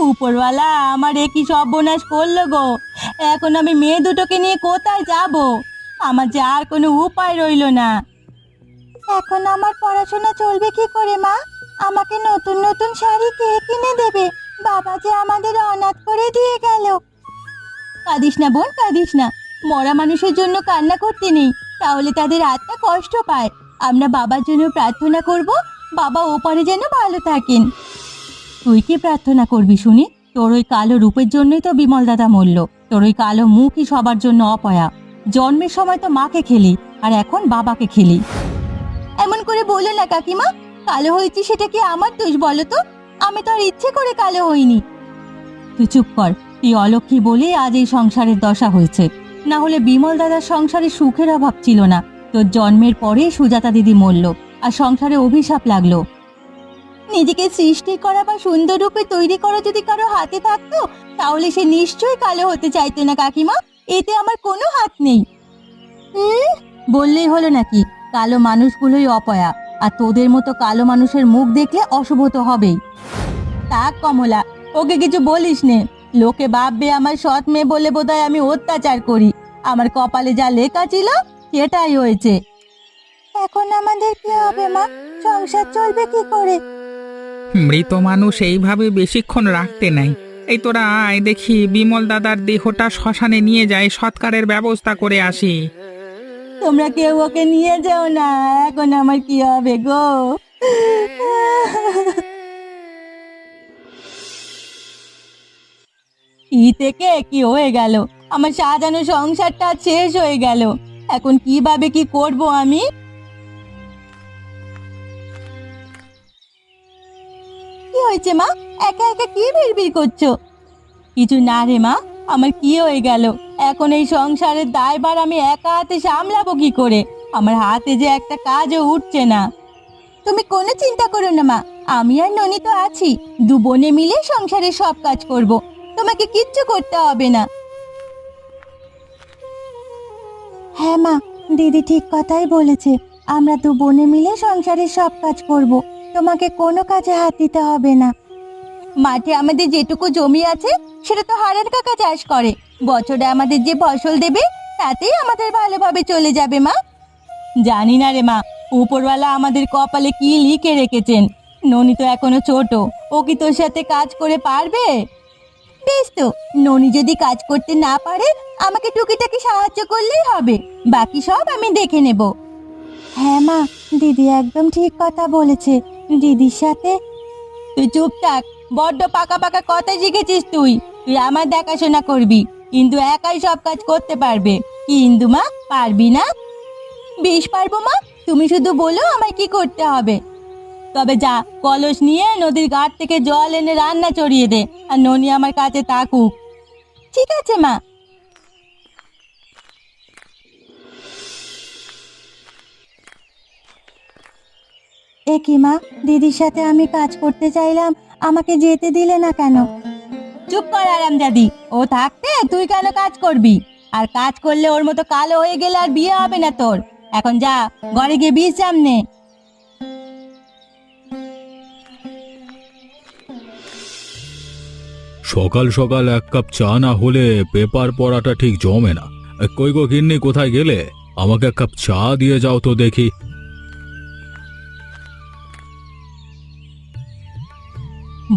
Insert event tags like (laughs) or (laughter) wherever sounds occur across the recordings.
উপরওয়ালা, আমার এ কি সর্বনাশ করল গো? এখন আমি মেয়ে দুটোকে নিয়ে কোথায় যাব? আমার যে আর কোনো উপায় রইল না। এখন আমার পড়াশোনা চলবে কি করে, মা? আমাকে নতুন নতুন শাড়ি কে কিনে দেবে? বাবা যে আমাদের অনাথ করে দিয়ে গেল। কাঁদিস না বোন, কাঁদিস না। মরা মানুষের জন্য কান্না করতে নেই। তাহলে তাদের আত্মা কষ্ট পায়। আমরা বাবার জন্য প্রার্থনা করব, বাবা ওপারে যেন ভালো থাকেন। তুই কি প্রার্থনা করবি শুনি? তোর ওই কালো রূপের জন্যই তো বিমল দাদা মরল। তোর ওই কালো মুখই সবার জন্য অপয়া। জন্মের সময় তো মাকে খেলি, আর এখন বাবাকে খেলি। এমন করে বলো না কাকিমা, কালো হয়েছি সেটা কি আমার দোষ বলো তো? আমি তো আর ইচ্ছে করে কালো হইনি। তুই চুপ কর, তুই অলক্ষী বলে আজ এই সংসারের দশা হয়েছে। না হলে বিমল দাদার সংসারে সুখের অভাব ছিল না। তোর জন্মের পরে সুজাতা দিদি মরল, আর সংসারে অভিশাপ লাগল। নিজেকে সৃষ্টি করা বা সুন্দর রূপে তৈরি করা যদি কারও হাতে থাকতো, তাহলে সে নিশ্চয়ই কালো হতে চাইতো না, কাকিমা। এতে আমার কোনো হাত নেই। হুম বললেই হলো নাকি, কালো মানুষগুলোই অপয়া, আর তোদের মতো কালো মানুষের মুখ দেখলে অশুভ তো হবেই। তা, কমলা, ওকে কিছু বলিস নে। লোকে ভাববে আমার সৎ মেয়ে বলে বোধহয় আমি অত্যাচার করি। আমার কপালে যা লেখা ছিল, সেটাই হয়েছে। এখন আমাদের কি হবে, মা? সংসার চলবে কি করে? মৃত মানুষ এইভাবে বেশিক্ষণ রাখতে নাই। এই তোরা আয় দেখি বিমল দাদার দেহটা শ্মশানে নিয়ে যায়, সৎকারের ব্যবস্থা করে আসি। তোমরা কেউ ওকে নিয়ে যাও না, এখন আমার কি হবে গো? ই থেকে কি হয়ে গেল? আমার সাজানো সংসারটা শেষ হয়ে গেল। এখন কীভাবে কি করব আমি? হয়েছে, মা? একা একা কি বিড়বিড় করছ? কিছু না রে, মা, আমার কি হয়ে গেল? এখন এই সংসারের দায়ভার আমি একা হাতে সামলাবো কি করে? আমার হাতে যে একটা কাজও উঠছে না। তুমি কোনো চিন্তা করো না, মা, আমি আর ননি তো আছি। দু বোনে মিলে সংসারে সব কাজ করব। তোমাকে কিচ্ছু করতে হবে না। হ্যাঁ মা, দিদি ঠিক কথাই বলেছে। আমরা দু বোনে মিলে সংসারের সব কাজ করব। তোমাকে কোনো কাজে হাত দিতে হবে না। মাঠে আমাদের যেটুকু জমি আছে, সেটা তো হারার কাকা চাষ করে। বছরে আমাদের যে ফসল দেবে, তাতেই আমাদের ভালোভাবে চলে যাবে, মা। জানি না রে মা, উপরওয়ালা আমাদের কপালে কি লিখে রেখেছেন। ননি তো এখনও ছোট, ও কি তোর সাথে কাজ করে পারবে? বেশ তো, ননি যদি কাজ করতে না পারে, আমাকে টুকিটাকি সাহায্য করলেই হবে। বাকি সব আমি দেখে নেব। হ্যাঁ মা, দিদি একদম ঠিক কথা বলেছে। দিদির সাথে? তুই চুপ থাক, বড্ড পাকা পাকা কথা শিখেছিস তুই। তুই আমার দেখাশোনা করবি, কিন্তু একাই সব কাজ করতে পারবে। কি ইন্দু মা, পারবি না? বেশ পারব মা, তুমি শুধু বলো আমায় কি করতে হবে। তবে যা, কলস নিয়ে নদীর ঘাট থেকে জল এনে রান্না চড়িয়ে দে, আর ননি আমার কাছে তাকুক ঠিক আছে মা। এ কি মা? দিদির সাথে আমি কাজ করতে চাইলাম আমাকে যেতে দিলে না কেন? চুপ কর আরাম দাদি ও থাকতে তুই কেন কাজ করবি? আর কাজ করলে ওর মতো কালো হয়ে গেলে আর বিয়ে হবে না তোর। এখন যা ঘরে গিয়ে বিশ্রাম নে সকাল সকাল এক কাপ চা না হলে পেপার পড়াটা ঠিক জমে না। কই গো গিন্নি কোথায় গেলে? আমাকে এক কাপ চা দিয়ে যাও তো দেখি।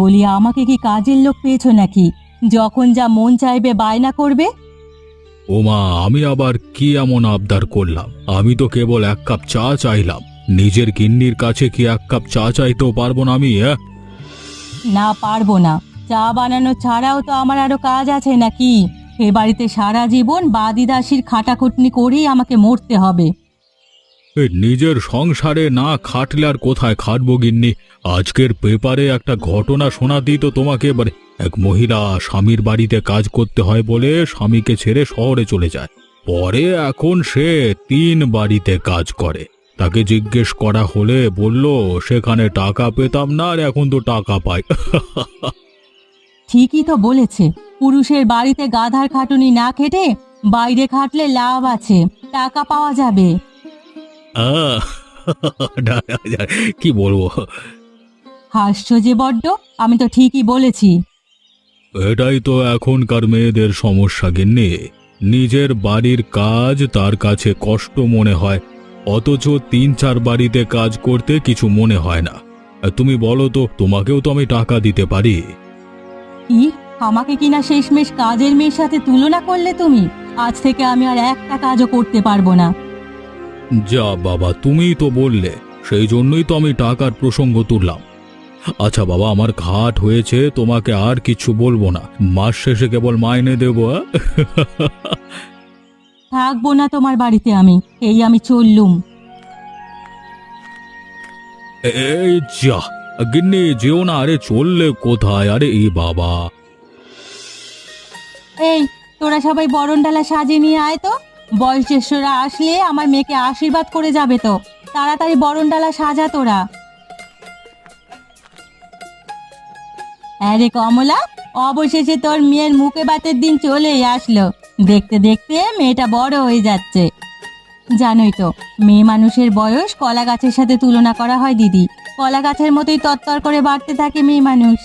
বলি আমাকে কি কাজের লোক পেয়েছ নাকি? যখন যা মন চাইবে বায়না করবে? ওমা আমি আবার কি এমন আবদার করলাম? আমি তো কেবল এক কাপ চা চাইলাম। নিজের গিন্নির কাছে কি এক কাপ চা চাইতেও পারব না আমি হ্যাঁ না পারব না। চা বানানো ছাড়াও তো আমার আরও কাজ আছে নাকি? এ বাড়িতে সারা জীবন বাদি দাসির খাটাখুটনি করেই আমাকে মরতে হবে। নিজের সংসারে না খাটলে আর কোথায় খাটবো গিন্নি? আজকের পেপারে একটা ঘটনা শোনাতেই তো তোমাকে, এবারে এক মহিলা স্বামীর বাড়িতে কাজ করতে হয় বলে স্বামীকে ছেড়ে শহরে চলে যায়। পরে এখন সে তিন বাড়িতে কাজ করে। তাকে জিজ্ঞেস করা হলে বলল, সেখানে টাকা পেতাম না আর এখন তো টাকা পাই। ঠিকই তো বলেছে। পুরুষের বাড়িতে গাধার খাটুনি না খেটে বাইরে খাটলে লাভ আছে, টাকা পাওয়া যাবে। আহ, (laughs) কি বলব? হাসছো যে বড্ড আমি তো ঠিকই বলেছি। এটাই তো এখনকার মেয়েদের সমস্যা গিন্নি। নিজের বাড়ির কাজ তার কাছে কষ্ট মনে হয় অথচ তিন চার বাড়িতে কাজ করতে কিছু মনে হয় না। আর তুমি বলো তো তোমাকেও তো আমি টাকা দিতে পারি। কি আমাকে কিনা শেষমেশ কাজের মেয়ের সাথে তুলনা করলে তুমি? আজ থেকে আমি আর একটা কাজও করতে পারব না। যা বাবা তুমিই তো বললে। সেই জন্যই তো আমি টাকার প্রসঙ্গ তুললাম। আচ্ছা বাবা আমার ঘাট হয়েছে তোমাকে আর কিছু বলব না। মাস শেষে কেবল মাইনে দেবো আ? থাকব না তোমার বাড়িতে আমি এই আমি চললুম। এই যা গিন্নি যেও না আরে চললে কোথায়? আরে এই বাবা। এই তোরা সবাই বরণডালা সাজিয়ে নিয়ে আয় তো। বয়োজ্যেষ্ঠরা আসলে আমার মেয়েকে আশীর্বাদ করে যাবে তো। তাড়াতাড়ি বরণডালা সাজা তোরা। আরে কমলা, অবশেষে তোর মেয়ের মুখে বাতের দিন চলেই আসলো। দেখতে দেখতে মেয়েটা বড় হয়ে যাচ্ছে। জানোই তো, মেয়ে মানুষের বয়স কলা গাছের সাথে তুলনা করা হয় দিদি। কলা গাছের মতোই তত্তর করে বাড়তে থাকে মেয়ে মানুষ।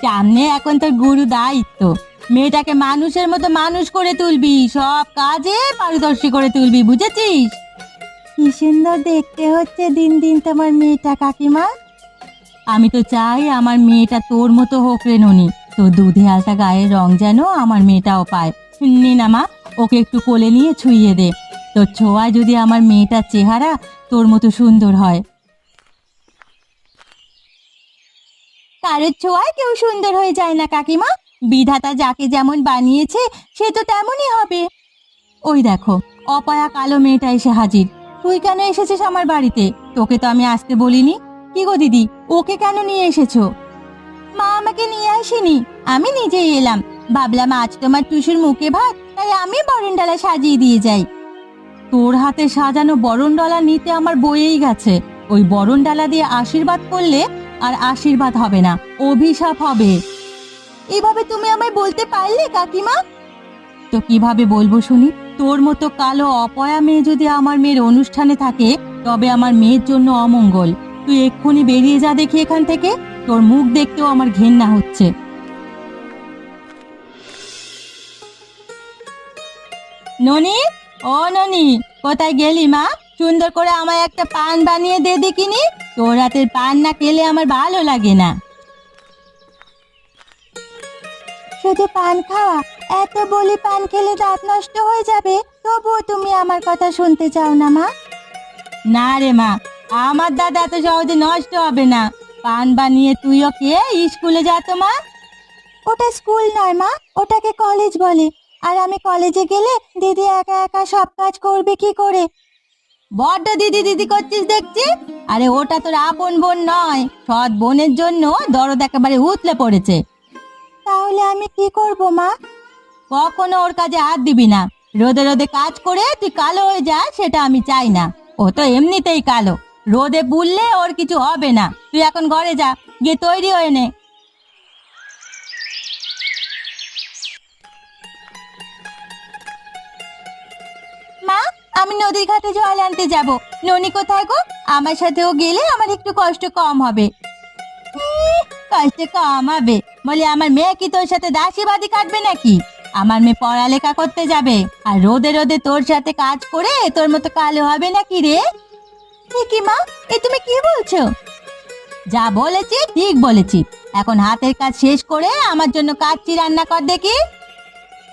সামনে এখন তোর গুরু দায়িত্ব। মেয়েটাকে মানুষের মতো মানুষ করে তুলবি, সব কাজে পারদর্শী করে তুলবি, বুঝেছিস? কি সুন্দর দেখতে হচ্ছে দিন দিন তোমার মেয়েটা, কাকিমা। আমি তো চাই আমার মেয়েটা তোর মতো হোক রে ননি। তো দুধে আলতা গায়ের রং যেন আমার মেয়েটাও পায়। নে মা, ওকে একটু কোলে নিয়ে ছুঁয়ে দে। তোর ছোঁয়ায় যদি আমার মেয়েটার চেহারা তোর মতো সুন্দর হয়। কারোর ছোঁয়ায় কেউ সুন্দর হয়ে যায় না, কাকিমা। বিধাতা যাকে যেমন বানিয়েছে, সে তো তেমনই হবে। ওই দেখো, অপায়া কালো মেয়েটা এসে হাজির। তুই কেন এসেছিস আমার বাড়িতে? তোকে তো আমি আসতে বলিনি। কি গো দিদি, ওকে কেন নিয়ে এসেছ? মা আমাকে নিয়ে আসেনি। আমি নিজেই এলাম। ভাবলাম আজ তোমার টুসুর মুখে ভাত, তাই আমি বরণডালা সাজিয়ে দিয়ে যাই। তোর হাতে সাজানো বরণডালা নিতে আমার বইয়েই গেছে। ওই বরণডালা দিয়ে আশীর্বাদ করলে আর আশীর্বাদ হবে না, অভিশাপ হবে। এভাবে তুমি আমায় বলতে পারলে, কাকিমা? তো কীভাবে বলব শুনি? তোর মতো কালো অপয়া মেয়ে যদি আমার মেয়ের অনুষ্ঠানে থাকে, তবে আমার মেয়ের জন্য অমঙ্গল। তুই এক্ষুনি বেরিয়ে যা দেখি এখান থেকে, তোর মুখ দেখতেও আমার ঘেন্না হচ্ছে। ননি? ও ননি, কোথায় গেলি মা? সুন্দর করে আমায় একটা পান বানিয়ে দে দেখিনি? তোর হাতের পান না খেলে আমার ভালো লাগে না। শুধু পান খাওয়া এত বলি পান খেলে দাঁত নষ্ট হয়ে যাবে তবুও তুমি আমার কথা শুনতে চাও না মা। না রে মা আমার দাদা এত সহজে নষ্ট হবে না। পান বানিয়ে তুইও কে? স্কুলে যা তো মা। ওটা স্কুল নয় মা ওটাকে কলেজ বলে। আর আমি কলেজে গেলে দিদি একা একা সব কাজ করবে কি করে? বড্ড দিদি দিদি করছিস দেখছি? আরে ওটা তোর আপন বোন নয় সৎ বোনের জন্য দরদ একেবারে উতলে পড়েছে। তাহলে আমি কি করব, মা? কখনো ওর কাজে হাত দিবি না। রোদে রোদে কাজ করে তুই কালো হয়ে যা, সেটা আমি চাই না। ও তো এমনিতেই কালো। রোদে বুললে ওর কিছু হবে না। তুই এখন ঘরে যা, গিয়ে তৈরি হয়ে নে। মা, আমি নদীর ঘাটে জল আনতে যাব। ননি কোথায় গো? আমার সাথেও গেলে আমার একটু কষ্ট কম হবে। কষ্ট কম হবে বলে, আমার মেয়ে কি তোর সাথে দাসীবাদী কাটবে নাকি? আমার মেয়ে পড়ালেখা করতে যাবে। আর রোদে রোদে তোর সাথে কাজ করে তোর মতো কালো হবে নাকি রে? কি মা? এ তুমি কি বলছো? যা বলেছি, ঠিক বলেছি। এখন হাতের কাজ শেষ করে আমার জন্য কাচ্চি রান্না কর দেখি।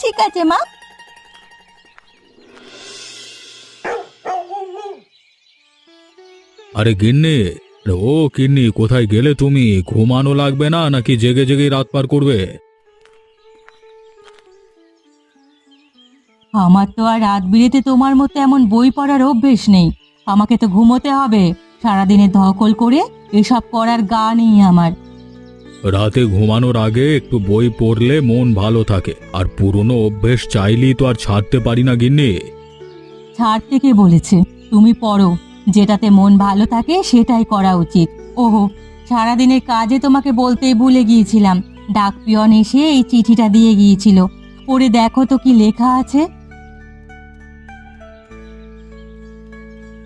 ঠিক আছে, মা। আরে গিন্নি আরে ও কিন্নি কোথায় গেলে তুমি? ঘুমানো লাগবে না নাকি জেগে জেগে রাত পার করবে? আমার তো আর রাত বিরেতে তোমার মতো এমন বই পড়ার অভ্যেস নেই। আমাকে তো ঘুমোতে হবে। সারাদিনে ধকল করে এসব করার গা নেই আমার। রাতে ঘুমানোর আগে একটু বই পড়লে মন ভালো থাকে। আর পুরনো অভ্যেস চাইলেই তো আর ছাড়তে পারি না গিন্নি। ছাড়তে কে বলেছে? তুমি পড়ো। যেটাতে মন ভালো থাকে সেটাই করা উচিত। ওহো, সারাদিনের কাজে তোমাকে বলতেই ভুলে গিয়েছিলাম। ডাক পিয়ন এসে এই চিঠিটা দিয়ে গিয়েছিল। পড়ে দেখো তো কি লেখা আছে।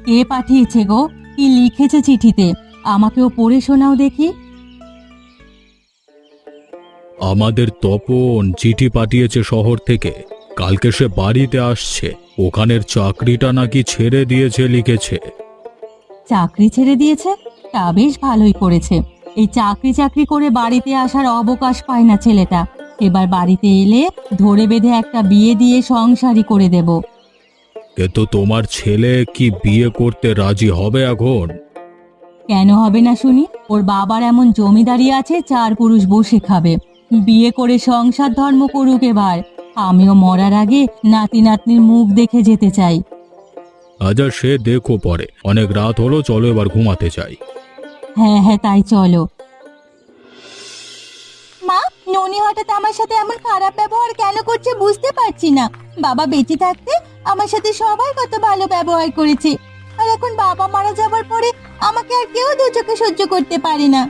কে পাঠিয়েছে গো? কি লিখেছে চিঠিতে? আমাকেও পড়ে শোনাও দেখি। আমাদের তপন চিঠি পাঠিয়েছে শহর থেকে। কালকে সে বাড়িতে আসছে। ওখানের চাকরিটা নাকি ছেড়ে দিয়েছে, লিখেছে। চাকরি ছেড়ে দিয়েছে তা বেশ ভালোই করেছে। এই চাকরি চাকরি করে বাড়িতে আসার অবকাশ পায় না ছেলেটা। এবার বাড়িতে এলে ধরে বেঁধে একটা বিয়ে দিয়ে সংসারই করে দেব। কিন্তু তোমার ছেলে কি বিয়ে করতে রাজি হবে এখন? কেন হবে না শুনি? ওর বাবার এমন জমিদারি আছে চার পুরুষ বসে খাবে। বিয়ে করে সংসার ধর্ম করুক এবার। আমিও মরার আগে নাতি নাতনির মুখ দেখে যেতে চাই। আচ্ছা সে দেখো পরে। অনেক রাত হলো চলো এবার ঘুমাতে চাই হ্যাঁ হ্যাঁ তাই চলো। মা ননি হঠাৎ আমার সাথে এমন খারাপ ব্যবহার কেন করছে বুঝতে পারছি না। বাবা বেঁচে থাকতে আমার সাথে সবাই কত ভালো ব্যবহার করেছে। আর এখন বাবা মারা যাবার পরে আমাকে আর কেউ দু চোখে সহ্য করতে পারে না।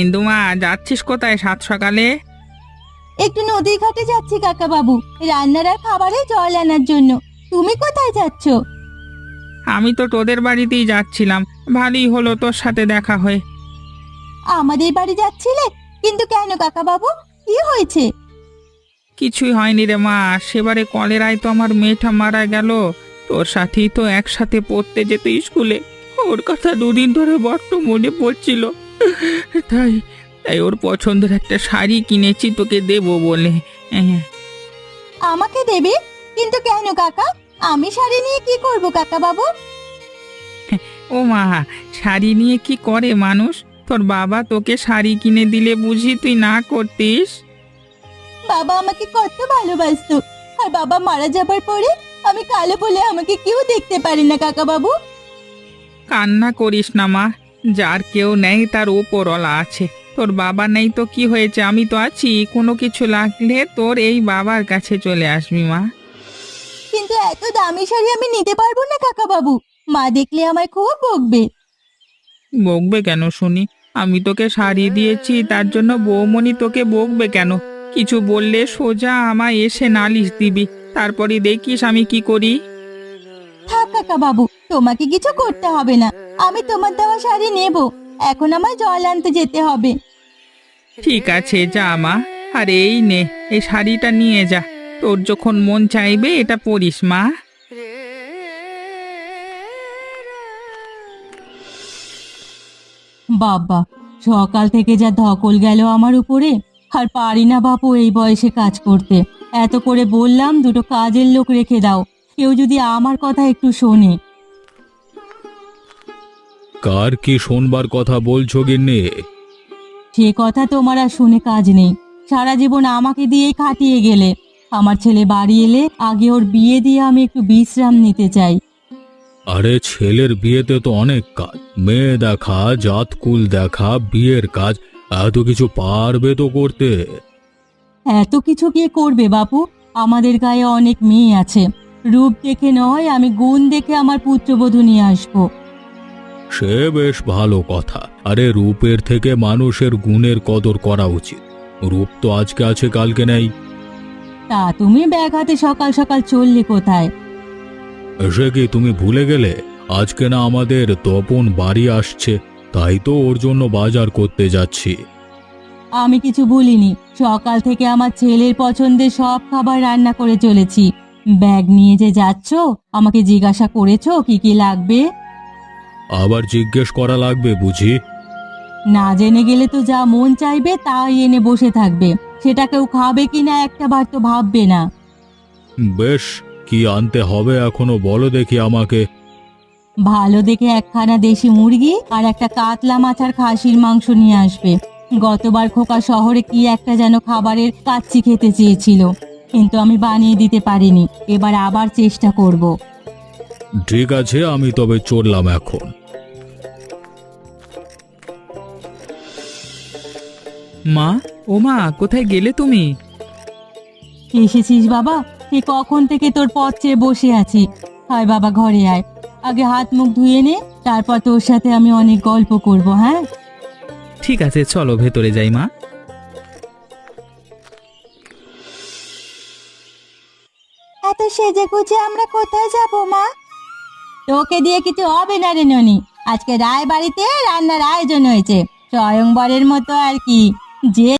ইন্দু মা যাচ্ছিস কোথায় সাত সকালে? একটু নদীর ঘাটে যাচ্ছি কাকা বাবু রান্নার আর খাবারে জল আনার জন্য। তুমি কোথায় যাচ্ছ? আমি তো তোদের বাড়িতেই যাচ্ছিলাম। ভালোই হলো তোর সাথে দেখা হয়ে। আমাদের বাড়ি যাচ্ছিলে? কিন্তু কেন কাকা বাবু কি হয়েছে? কিছুই হয়নি রে মা। সেবারে কলেরায় তো আমার মেয়েটা মারা গেল। তোর সাথেই তো একসাথে পড়তে যেত স্কুলে। ওর কথা দুদিন ধরে বড্ড মনে পড়ছিল। তাই তাই ওর পছন্দের একটা শাড়ি কিনেছি তোকে দেবো বলে। হ্যাঁ আমাকে দেবে? কিন্তু কেন কাকা? আমি শাড়ি নিয়ে কি করব কাকা বাবু? ও মা শাড়ি নিয়ে কি করে মানুষ? তোর বাবা তোকে শাড়ি কিনে দিলে বুঝি তুই না করতিস? বাবা আমাকে কত ভালোবাসতো। আর বাবা মারা যাবার পরে আমি কালো বলে আমাকে কেউ দেখতে পারে না কাকা বাবু। কান্না করিস না মা যার কেউ নেই তার ওপরওয়ালা আছে। তোর বাবা নেই তো কি হয়েছে? আমি তো আছি। কোনো কিছু লাগলে তোর এই বাবার কাছে চলে আসবি মা। কিন্তু এত দামি শাড়ি আমি নিতে পারব না কাকা বাবু মা দেখলে আমায় খুব বকবে। বকবে কেন শুনি? আমি তোকে শাড়ি দিয়েছি তার জন্য বৌমণি তোকে বকবে কেন? কিছু বললে সোজা আমায় এসে নালিশ দিবি। তারপরে দেখিস আমি কি করি। থাক কাকা বাবু তোমাকে কিছু করতে হবে না। আমি তোমার দেওয়া শাড়ি নেব। এখন আমায় জল আনতে যেতে হবে। ঠিক আছে যা মা। আর এই নে এই শাড়িটা নিয়ে যা। তোর যখন মন চাইবে এটা পরিস মা। বাবা সকাল থেকে যা ধকল গেল আমার উপরে আর পারি না বাপু এই বয়সে কাজ করতে। এত করে বললাম দুটো কাজের লোক রেখে দাও। কেউ যদি আমার কথা একটু শোনে। কার কি শোনবার কথা বলছো গিন্নি? সে কথা তোমার আর শুনে কাজ নেই। সারা জীবন আমাকে দিয়েই কাটিয়ে গেলে। আমার ছেলে বাড়ি এলে আগে ওর বিয়ে দিয়ে আমি একটু বিশ্রাম নিতে চাই। আরে ছেলের বিয়েতে তো অনেক কাজ। মেয়ে দেখা জাতকুল দেখা বিয়ের কাজ এত কিছু পারবে তো করতে। এত কিছু কে করবে বাপু? আমাদের গায়ে অনেক মেয়ে আছে। রূপ দেখে নয় আমি গুণ দেখে আমার পুত্রবধূ নিয়ে আসব। সে বেশ ভালো কথা। আরে রূপের থেকে মানুষের গুণের কদর করা উচিত। রূপ তো আজকে আছে কালকে নেই। তা তুমি ব্যাগ হাতে সকাল সকাল চললে কোথায়? সে কি তুমি ভুলে গেলে? আজকে না আমাদের তপন বাড়ি আসছে তাই তো ওর জন্য বাজার করতে যাচ্ছি। আমি কিছু বলিনি। সকাল থেকে আমার ছেলের পছন্দের সব খাবার রান্না করে চলেছি। ব্যাগ নিয়ে যে যাচ্ছ আমাকে জিজ্ঞাসা করেছ কি কি লাগবে? আবার জিজ্ঞেস করা লাগবে বুঝি? না জেনে গেলে তো যা মন চাইবে তাই এনে বসে থাকবে। সেটা কেউ খাবে কিনা একটা বার তো ভাববে না। বেশ কি আনতে হবে এখনও বলো দেখি আমাকে। ভালো দেখে একখানা দেশি মুরগি আর একটা কাতলা মাছ আর খাসির মাংস নিয়ে আসবে। গতবার খোকা শহরে কি একটা যেন খাবারের কাচ্চি খেতে চেয়েছিল কিন্তু আমি বানিয়ে দিতে পারিনি। এবার আবার চেষ্টা করব। ঠিক আছে আমি তবে চললাম এখন। মা ও মা কোথায় গেলে তুমি? এসেছিস বাবা সে কখন থেকে তোর পথ চেয়ে বসে আছি? হায় বাবা ঘরে আয়। আগে হাত মুখ ধুয়ে নে তারপর তোর সাথে আমি অনেক গল্প করব হ্যাঁ? ঠিক আছে চলো ভেতরে যাই মা। এত সেজে গুজে আমরা কোথায় যাব মা? তোকে দিয়ে কিছু হবে না রে ননি। আজকে রায় বাড়িতে রান্নার আয়োজন হয়েছে। স্বয়ংবরের মতো আর কি। যে